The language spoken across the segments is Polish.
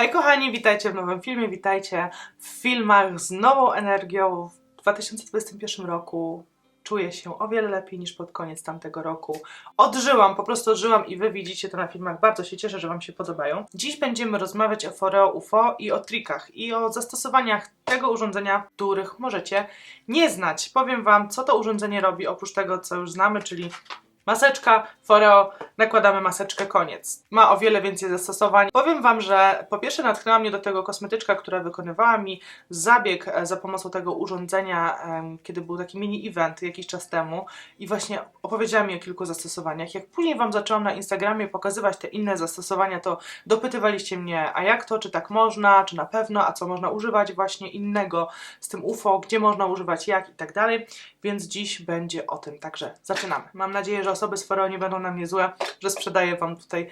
Hej kochani, witajcie w nowym filmie, witajcie w filmach z nową energią w 2021 roku. Czuję się o wiele lepiej niż pod koniec tamtego roku. Odżyłam, po prostu odżyłam i wy widzicie to na filmach. Bardzo się cieszę, że wam się podobają. Dziś będziemy rozmawiać o Foreo UFO i o trikach i o zastosowaniach tego urządzenia, których możecie nie znać. Powiem wam, co to urządzenie robi oprócz tego, co już znamy, czyli Maseczka, Foreo, nakładamy maseczkę, koniec. Ma o wiele więcej zastosowań. Powiem Wam, że po pierwsze natchnęła mnie do tego kosmetyczka, która wykonywała mi zabieg e, za pomocą tego urządzenia, kiedy był taki mini event jakiś czas temu i właśnie opowiedziała mi o kilku zastosowaniach. Jak później Wam zaczęłam na Instagramie pokazywać te inne zastosowania, to dopytywaliście mnie, a jak to, czy tak można, czy na pewno, a co można używać właśnie innego z tym UFO, gdzie można używać, jak i tak dalej, więc dziś będzie o tym, także zaczynamy. Mam nadzieję, że osoby z Foreo nie będą na mnie złe, że sprzedaję Wam tutaj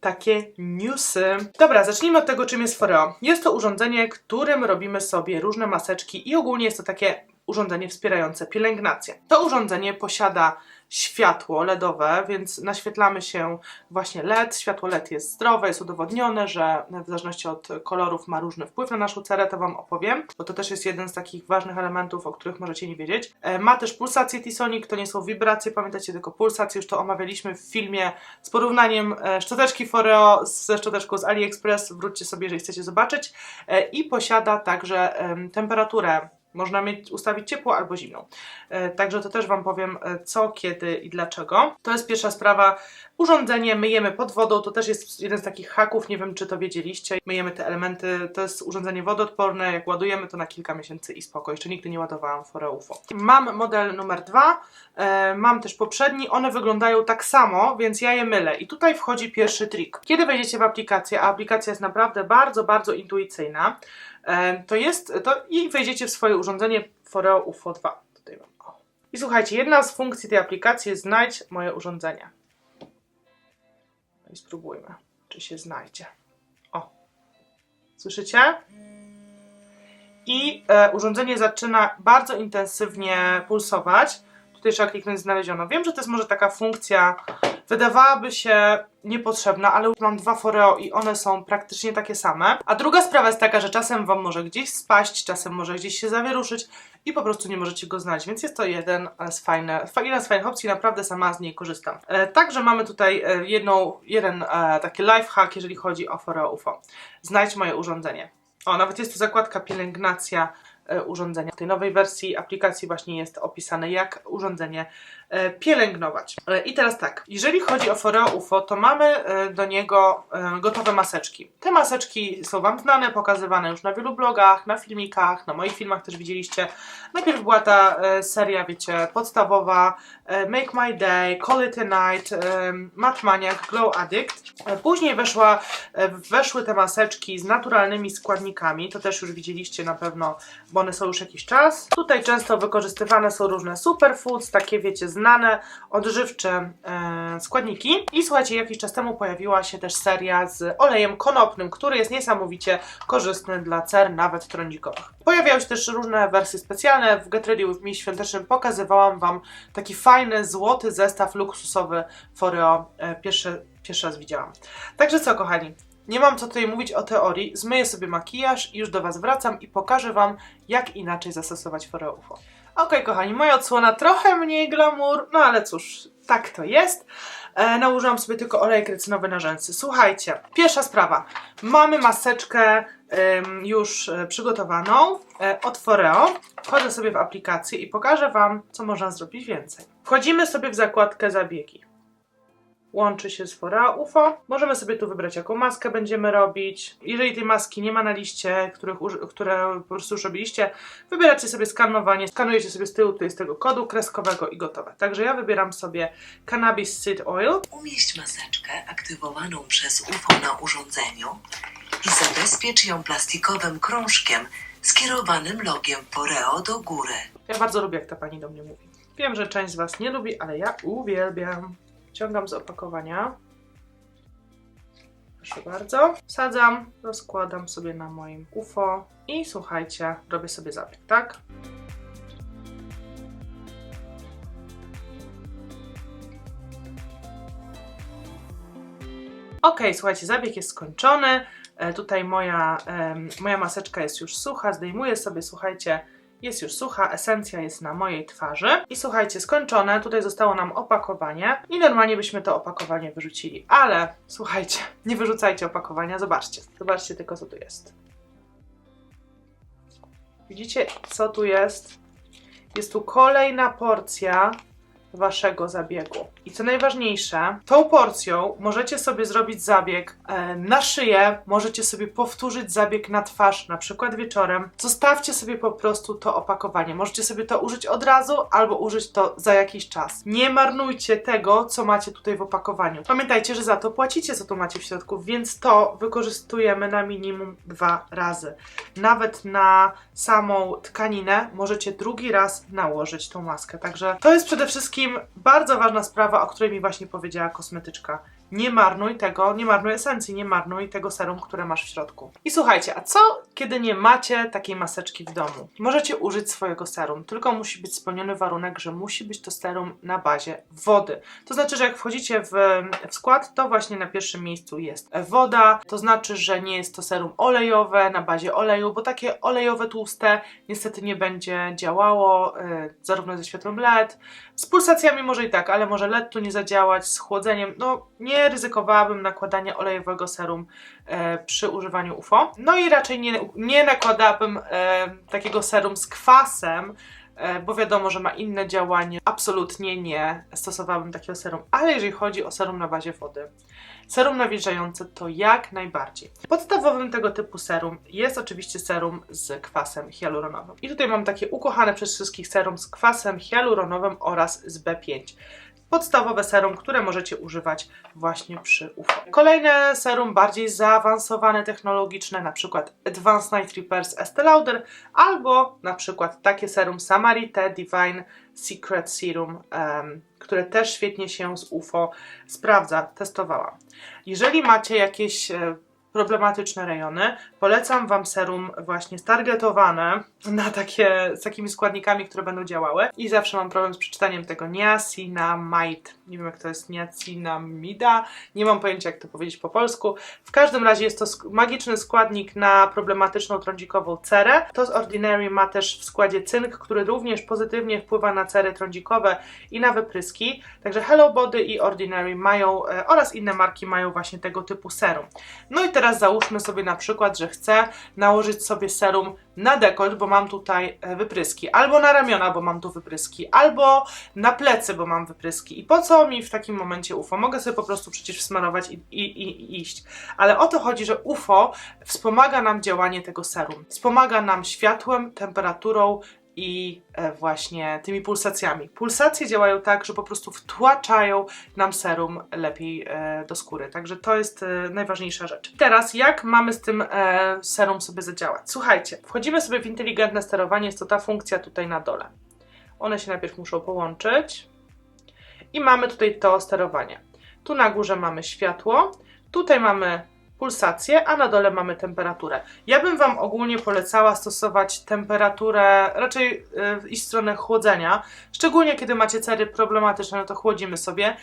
takie newsy. Dobra, zacznijmy od tego, czym jest Foreo. Jest to urządzenie, którym robimy sobie różne maseczki i ogólnie jest to takie urządzenie wspierające pielęgnację. To urządzenie posiada światło LEDowe, więc naświetlamy się właśnie LED. Światło LED jest zdrowe, jest udowodnione, że w zależności od kolorów ma różny wpływ na naszą cerę, to Wam opowiem, bo to też jest jeden z takich ważnych elementów, o których możecie nie wiedzieć. E, Ma też pulsację T-Sonic, to nie są wibracje, pamiętacie tylko pulsacje, już to omawialiśmy w filmie z porównaniem e, szczoteczki Foreo ze szczoteczką z AliExpress, wróćcie sobie, jeżeli chcecie zobaczyć. E, I posiada także em, temperaturę można mieć, ustawić ciepło albo zimną. E, Także to też Wam powiem e, co, kiedy i dlaczego. To jest pierwsza sprawa. Urządzenie myjemy pod wodą, to też jest jeden z takich haków, nie wiem czy to wiedzieliście. Myjemy te elementy, to jest urządzenie wodoodporne, jak ładujemy to na kilka miesięcy i spoko. Jeszcze nigdy nie ładowałam Fore UFO. Mam model numer dwa, e, mam też poprzedni, one wyglądają tak samo, więc ja je mylę. I tutaj wchodzi pierwszy trik. Kiedy wejdziecie w aplikację, a aplikacja jest naprawdę bardzo, bardzo intuicyjna, to jest, to i wejdziecie w swoje urządzenie Foreo UFO 2. Tutaj mam. O. I słuchajcie, jedna z funkcji tej aplikacji jest znajdź moje urządzenie. No i spróbujmy, czy się znajdzie. O. Słyszycie? I e, urządzenie zaczyna bardzo intensywnie pulsować. Tutaj trzeba kliknąć znaleziono. Wiem, że to jest może taka funkcja, wydawałaby się niepotrzebna, ale mam dwa Foreo i one są praktycznie takie same. A druga sprawa jest taka, że czasem Wam może gdzieś spaść, czasem może gdzieś się zawieruszyć i po prostu nie możecie go znaleźć, więc jest to jeden z fajne, fa- jedna z fajnych opcji, naprawdę sama z niej korzystam. E, także mamy tutaj e, jedną, jeden e, taki lifehack, jeżeli chodzi o Foreo UFO. Znajdź moje urządzenie. O, nawet jest tu zakładka pielęgnacja urządzenia. W tej nowej wersji aplikacji właśnie jest opisane, jak urządzenie e, pielęgnować. E, I teraz tak, jeżeli chodzi o Foreo UFO, to mamy e, do niego e, gotowe maseczki. Te maseczki są Wam znane, pokazywane już na wielu blogach, na filmikach, na moich filmach też widzieliście. Najpierw była ta e, seria, wiecie, podstawowa e, Make My Day, Call It a Night, e, Matte Maniac, Glow Addict. E, Później weszła, e, weszły te maseczki z naturalnymi składnikami, to też już widzieliście na pewno, bo one są już jakiś czas. Tutaj często wykorzystywane są różne superfoods, takie wiecie, znane, odżywcze e, składniki. I słuchajcie, jakiś czas temu pojawiła się też seria z olejem konopnym, który jest niesamowicie korzystny dla cer, nawet trądzikowych. Pojawiały się też różne wersje specjalne. W Get Ready With Me świątecznym pokazywałam Wam taki fajny, złoty zestaw luksusowy Foreo. E, pierwszy, pierwszy raz widziałam. Także co, kochani? Nie mam co tutaj mówić o teorii. Zmyję sobie makijaż i już do Was wracam i pokażę Wam, jak inaczej zastosować Foreo UFO. Okej, kochani, moja odsłona trochę mniej glamour, no ale cóż, tak to jest. E, nałożyłam sobie tylko olejek recynowy na rzęsy. Słuchajcie, pierwsza sprawa. Mamy maseczkę już e, przygotowaną e, od Foreo. Wchodzę sobie w aplikację i pokażę Wam, co można zrobić więcej. Wchodzimy sobie w zakładkę zabiegi łączy się z Foreo UFO. Możemy sobie tu wybrać, jaką maskę będziemy robić. Jeżeli tej maski nie ma na liście, których, które po prostu już robiliście, wybieracie sobie skanowanie, skanujecie sobie z tyłu tutaj z tego kodu kreskowego i gotowe. Także ja wybieram sobie Cannabis Seed Oil. Umieść maseczkę aktywowaną przez UFO na urządzeniu i zabezpiecz ją plastikowym krążkiem skierowanym logiem Poreo do góry. Ja bardzo lubię, jak ta pani do mnie mówi. Wiem, że część z Was nie lubi, ale ja uwielbiam. Ciągam z opakowania. Proszę bardzo. Wsadzam, rozkładam sobie na moim UFO i słuchajcie, robię sobie zabieg, tak? Ok, słuchajcie, zabieg jest skończony. E, tutaj moja, em, moja maseczka jest już sucha, zdejmuję sobie, słuchajcie, jest już sucha, esencja jest na mojej twarzy. I słuchajcie, skończone, tutaj zostało nam opakowanie i normalnie byśmy to opakowanie wyrzucili, ale słuchajcie, nie wyrzucajcie opakowania, zobaczcie, zobaczcie tylko co tu jest. Widzicie co tu jest? Jest tu kolejna porcja waszego zabiegu. I co najważniejsze, tą porcją możecie sobie zrobić zabieg e, na szyję, możecie sobie powtórzyć zabieg na twarz, na przykład wieczorem. Zostawcie sobie po prostu to opakowanie. Możecie sobie to użyć od razu albo użyć to za jakiś czas. Nie marnujcie tego, co macie tutaj w opakowaniu. Pamiętajcie, że za to płacicie, co tu macie w środku, więc to wykorzystujemy na minimum dwa razy. Nawet na samą tkaninę możecie drugi raz nałożyć tą maskę. Także to jest przede wszystkim bardzo ważna sprawa, o której mi właśnie powiedziała kosmetyczka. Nie marnuj tego, nie marnuj esencji, nie marnuj tego serum, które masz w środku. I słuchajcie, a co kiedy nie macie takiej maseczki w domu? Możecie użyć swojego serum, tylko musi być spełniony warunek, że musi być to serum na bazie wody. To znaczy, że jak wchodzicie w, w skład, to właśnie na pierwszym miejscu jest woda. To znaczy, że nie jest to serum olejowe na bazie oleju, bo takie olejowe, tłuste niestety nie będzie działało, y, zarówno ze światłem LED. Z pulsacjami może i tak, ale może LED tu nie zadziałać, z chłodzeniem. No, nie ryzykowałabym nakładania olejowego serum e, przy używaniu UFO. No i raczej nie, nie nakładałabym e, takiego serum z kwasem, e, bo wiadomo, że ma inne działanie. Absolutnie nie stosowałabym takiego serum, ale jeżeli chodzi o serum na bazie wody, serum nawilżające to jak najbardziej. Podstawowym tego typu serum jest oczywiście serum z kwasem hialuronowym. I tutaj mam takie ukochane przez wszystkich serum z kwasem hialuronowym oraz z B5 podstawowe serum, które możecie używać właśnie przy UFO. Kolejne serum bardziej zaawansowane technologiczne, na przykład Advanced Night z Estee Lauder, albo na przykład takie serum Samarite Divine Secret Serum, em, które też świetnie się z UFO sprawdza, testowałam. Jeżeli macie jakieś e, problematyczne rejony, polecam Wam serum właśnie stargetowane na takie, z takimi składnikami, które będą działały. I zawsze mam problem z przeczytaniem tego niacinamide. Nie wiem jak to jest niacinamida, nie mam pojęcia jak to powiedzieć po polsku. W każdym razie jest to sk- magiczny składnik na problematyczną trądzikową cerę. To z Ordinary ma też w składzie cynk, który również pozytywnie wpływa na cery trądzikowe i na wypryski. Także Hello Body i Ordinary mają e, oraz inne marki mają właśnie tego typu serum. No i teraz załóżmy sobie na przykład, że chcę nałożyć sobie serum na dekolt, bo mam tutaj e, wypryski, albo na ramiona, bo mam tu wypryski, albo na plecy, bo mam wypryski. I po co mi w takim momencie UFO? Mogę sobie po prostu przecież smarować i, i, i, i iść. Ale o to chodzi, że UFO wspomaga nam działanie tego serum. Wspomaga nam światłem, temperaturą, i e, właśnie tymi pulsacjami. Pulsacje działają tak, że po prostu wtłaczają nam serum lepiej e, do skóry. Także to jest e, najważniejsza rzecz. Teraz, jak mamy z tym serum sobie zadziałać? Słuchajcie, wchodzimy sobie w inteligentne sterowanie, jest to ta funkcja tutaj na dole. One się najpierw muszą połączyć i mamy tutaj to sterowanie. Tu na górze mamy światło, tutaj mamy pulsację, a na dole mamy temperaturę. Ja bym Wam ogólnie polecała stosować temperaturę, raczej yy, iść w stronę chłodzenia, szczególnie kiedy macie cery problematyczne, no to chłodzimy sobie.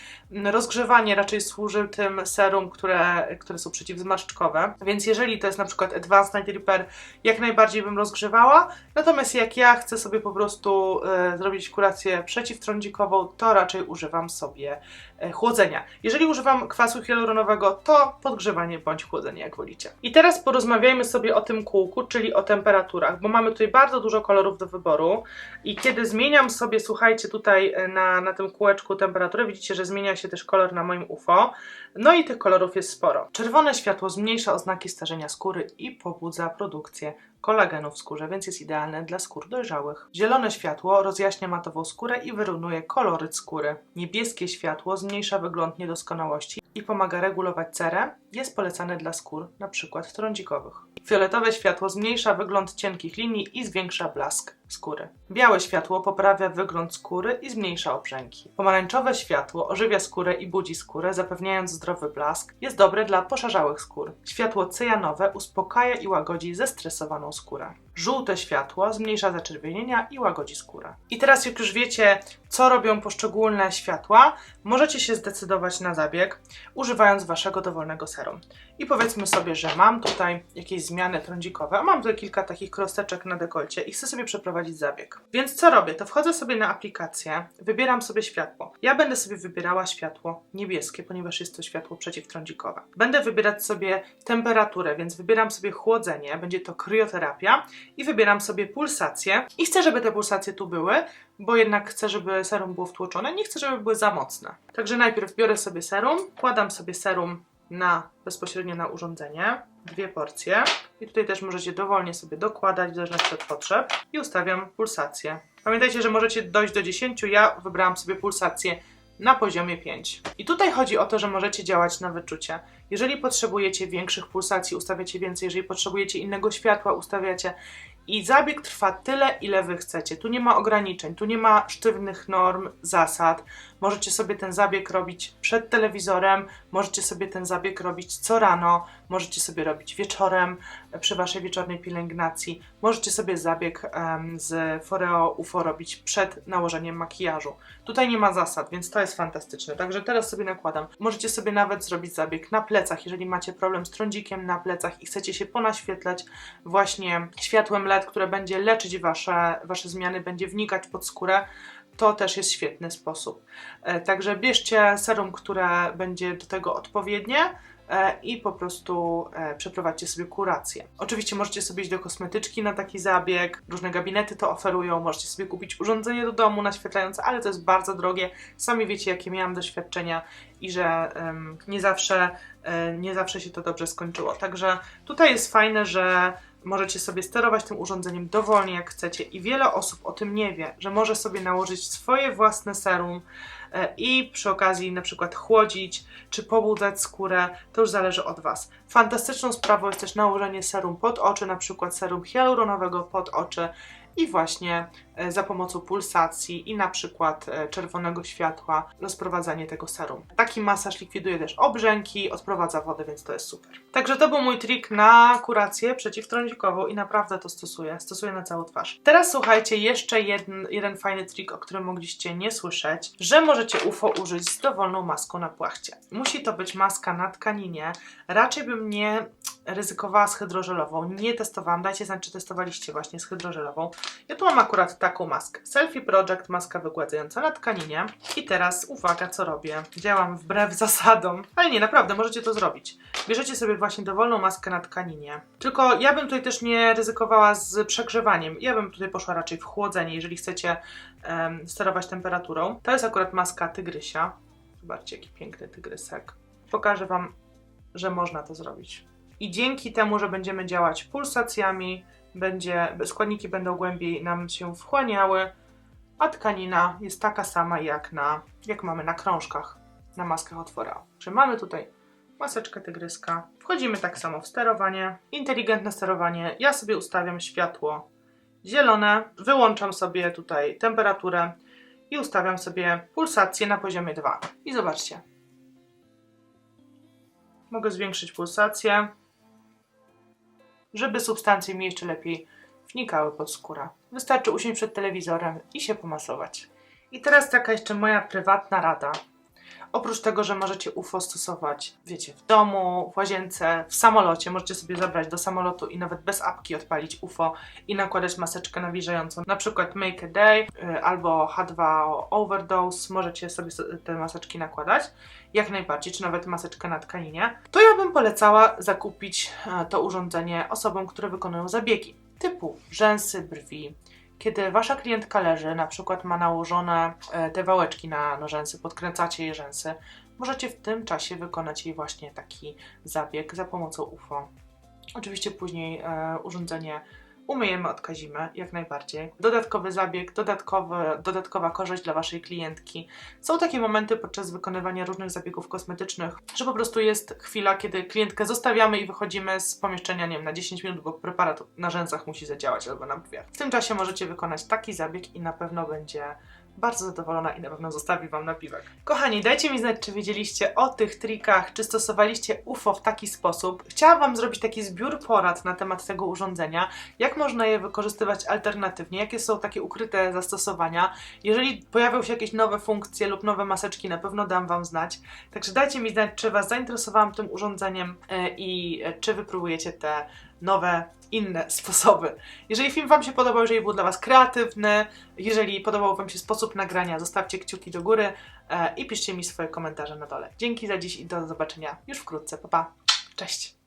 Rozgrzewanie raczej służy tym serum, które, które są przeciwzmarszczkowe, więc jeżeli to jest na przykład Advanced Night Repair, jak najbardziej bym rozgrzewała, natomiast jak ja chcę sobie po prostu yy, zrobić kurację przeciwtrądzikową, to raczej używam sobie chłodzenia. Jeżeli używam kwasu hialuronowego, to podgrzewanie bądź chłodzenie, jak wolicie. I teraz porozmawiajmy sobie o tym kółku, czyli o temperaturach, bo mamy tutaj bardzo dużo kolorów do wyboru i kiedy zmieniam sobie, słuchajcie, tutaj e, na, na tym kółeczku temperaturę, widzicie, że zmienia się też kolor na moim UFO, no i tych kolorów jest sporo. Czerwone światło zmniejsza oznaki starzenia skóry i pobudza produkcję kolagenu w skórze, więc jest idealne dla skór dojrzałych. Zielone światło rozjaśnia matową skórę i wyrównuje koloryt skóry. Niebieskie światło zmniejsza wygląd niedoskonałości i pomaga regulować cerę. Jest polecane dla skór np. trądzikowych. Fioletowe światło zmniejsza wygląd cienkich linii i zwiększa blask skóry. Białe światło poprawia wygląd skóry i zmniejsza obrzęki. Pomarańczowe światło ożywia skórę i budzi skórę, zapewniając zdrowy blask. Jest dobre dla poszarzałych skór. Światło cyjanowe uspokaja i łagodzi zestresowaną skórę. Żółte światło zmniejsza zaczerwienienia i łagodzi skórę. I teraz, jak już wiecie, co robią poszczególne światła, możecie się zdecydować na zabieg, używając waszego dowolnego serum. I powiedzmy sobie, że mam tutaj jakieś zmiany trądzikowe, mam tutaj kilka takich krosteczek na dekolcie i chcę sobie przeprowadzić zabieg. Więc co robię? To wchodzę sobie na aplikację, wybieram sobie światło. Ja będę sobie wybierała światło niebieskie, ponieważ jest to światło przeciwtrądzikowe. Będę wybierać sobie temperaturę, więc wybieram sobie chłodzenie, będzie to krioterapia i wybieram sobie pulsację i chcę, żeby te pulsacje tu były, bo jednak chcę, żeby serum było wtłoczone, nie chcę, żeby były za mocne. Także najpierw biorę sobie serum, kładam sobie serum na bezpośrednio na urządzenie, dwie porcje i tutaj też możecie dowolnie sobie dokładać w zależności od potrzeb i ustawiam pulsację. Pamiętajcie, że możecie dojść do 10, ja wybrałam sobie pulsację na poziomie 5. I tutaj chodzi o to, że możecie działać na wyczucie. Jeżeli potrzebujecie większych pulsacji, ustawiacie więcej, jeżeli potrzebujecie innego światła, ustawiacie. I zabieg trwa tyle, ile wy chcecie. Tu nie ma ograniczeń, tu nie ma sztywnych norm, zasad. Możecie sobie ten zabieg robić przed telewizorem, możecie sobie ten zabieg robić co rano, możecie sobie robić wieczorem e, przy waszej wieczornej pielęgnacji. Możecie sobie zabieg em, z Foreo UFO robić przed nałożeniem makijażu. Tutaj nie ma zasad, więc to jest fantastyczne. Także teraz sobie nakładam. Możecie sobie nawet zrobić zabieg na plecach, jeżeli macie problem z trądzikiem na plecach i chcecie się ponaświetlać właśnie światłem LED, które będzie leczyć wasze, wasze zmiany, będzie wnikać pod skórę. To też jest świetny sposób. E, Także bierzcie serum, które będzie do tego odpowiednie e, i po prostu e, przeprowadźcie sobie kurację. Oczywiście możecie sobie iść do kosmetyczki na taki zabieg, różne gabinety to oferują, możecie sobie kupić urządzenie do domu naświetlające, ale to jest bardzo drogie. Sami wiecie, jakie miałam doświadczenia i że em, nie, zawsze, e, nie zawsze się to dobrze skończyło. Także tutaj jest fajne, że możecie sobie sterować tym urządzeniem dowolnie jak chcecie i wiele osób o tym nie wie, że może sobie nałożyć swoje własne serum e, i przy okazji na przykład chłodzić czy pobudzać skórę, to już zależy od Was. Fantastyczną sprawą jest też nałożenie serum pod oczy, na przykład serum hialuronowego pod oczy i właśnie e, za pomocą pulsacji i na przykład e, czerwonego światła rozprowadzanie tego serum. Taki masaż likwiduje też obrzęki, odprowadza wodę, więc to jest super. Także to był mój trik na kurację przeciwtrądzikową i naprawdę to stosuję. Stosuję na całą twarz. Teraz słuchajcie, jeszcze jeden, jeden fajny trik, o którym mogliście nie słyszeć, że możecie UFO użyć z dowolną maską na płachcie. Musi to być maska na tkaninie. Raczej bym nie ryzykowała z hydrożelową. Nie testowałam. Dajcie znać, czy testowaliście właśnie z hydrożelową. Ja tu mam akurat taką maskę. Selfie Project, maska wygładzająca na tkaninie. I teraz uwaga, co robię. Działam wbrew zasadom. Ale nie, naprawdę, możecie to zrobić. Bierzecie sobie właśnie dowolną maskę na tkaninie. Tylko ja bym tutaj też nie ryzykowała z przegrzewaniem. Ja bym tutaj poszła raczej w chłodzenie, jeżeli chcecie em, sterować temperaturą. To jest akurat maska tygrysia. Zobaczcie, jaki piękny tygrysek. Pokażę Wam, że można to zrobić. I dzięki temu, że będziemy działać pulsacjami, będzie, składniki będą głębiej nam się wchłaniały, a tkanina jest taka sama jak, na, jak mamy na krążkach, na maskach otwora. Że mamy tutaj maseczkę tygryska. Wchodzimy tak samo w sterowanie. Inteligentne sterowanie. Ja sobie ustawiam światło zielone, wyłączam sobie tutaj temperaturę i ustawiam sobie pulsację na poziomie 2. I zobaczcie. Mogę zwiększyć pulsację, żeby substancje mi jeszcze lepiej wnikały pod skórę. Wystarczy usiąść przed telewizorem i się pomasować. I teraz taka jeszcze moja prywatna rada. Oprócz tego, że możecie UFO stosować, wiecie, w domu, w łazience, w samolocie, możecie sobie zabrać do samolotu i nawet bez apki odpalić UFO i nakładać maseczkę nawilżającą, na przykład Make a Day y, albo H2 Overdose, możecie sobie so- te maseczki nakładać, jak najbardziej, czy nawet maseczkę na tkaninie, to ja bym polecała zakupić e, to urządzenie osobom, które wykonują zabiegi typu rzęsy, brwi, kiedy wasza klientka leży, na przykład ma nałożone e, te wałeczki na, na rzęsy, podkręcacie jej rzęsy, możecie w tym czasie wykonać jej właśnie taki zabieg za pomocą UFO. Oczywiście później e, urządzenie umyjemy, odkazimy jak najbardziej. Dodatkowy zabieg, dodatkowy, dodatkowa korzyść dla Waszej klientki. Są takie momenty podczas wykonywania różnych zabiegów kosmetycznych, że po prostu jest chwila, kiedy klientkę zostawiamy i wychodzimy z pomieszczenia, nie wiem, na 10 minut, bo preparat na rzęsach musi zadziałać albo na brwiach. W tym czasie możecie wykonać taki zabieg i na pewno będzie bardzo zadowolona i na pewno zostawi Wam napiwek. Kochani, dajcie mi znać, czy wiedzieliście o tych trikach, czy stosowaliście UFO w taki sposób. Chciałam Wam zrobić taki zbiór porad na temat tego urządzenia, jak można je wykorzystywać alternatywnie, jakie są takie ukryte zastosowania. Jeżeli pojawią się jakieś nowe funkcje lub nowe maseczki, na pewno dam Wam znać. Także dajcie mi znać, czy Was zainteresowałam tym urządzeniem e, i e, czy wypróbujecie te nowe, inne sposoby. Jeżeli film Wam się podobał, jeżeli był dla Was kreatywny, jeżeli podobał Wam się sposób nagrania, zostawcie kciuki do góry e, i piszcie mi swoje komentarze na dole. Dzięki za dziś i do zobaczenia już wkrótce. Pa, pa. Cześć!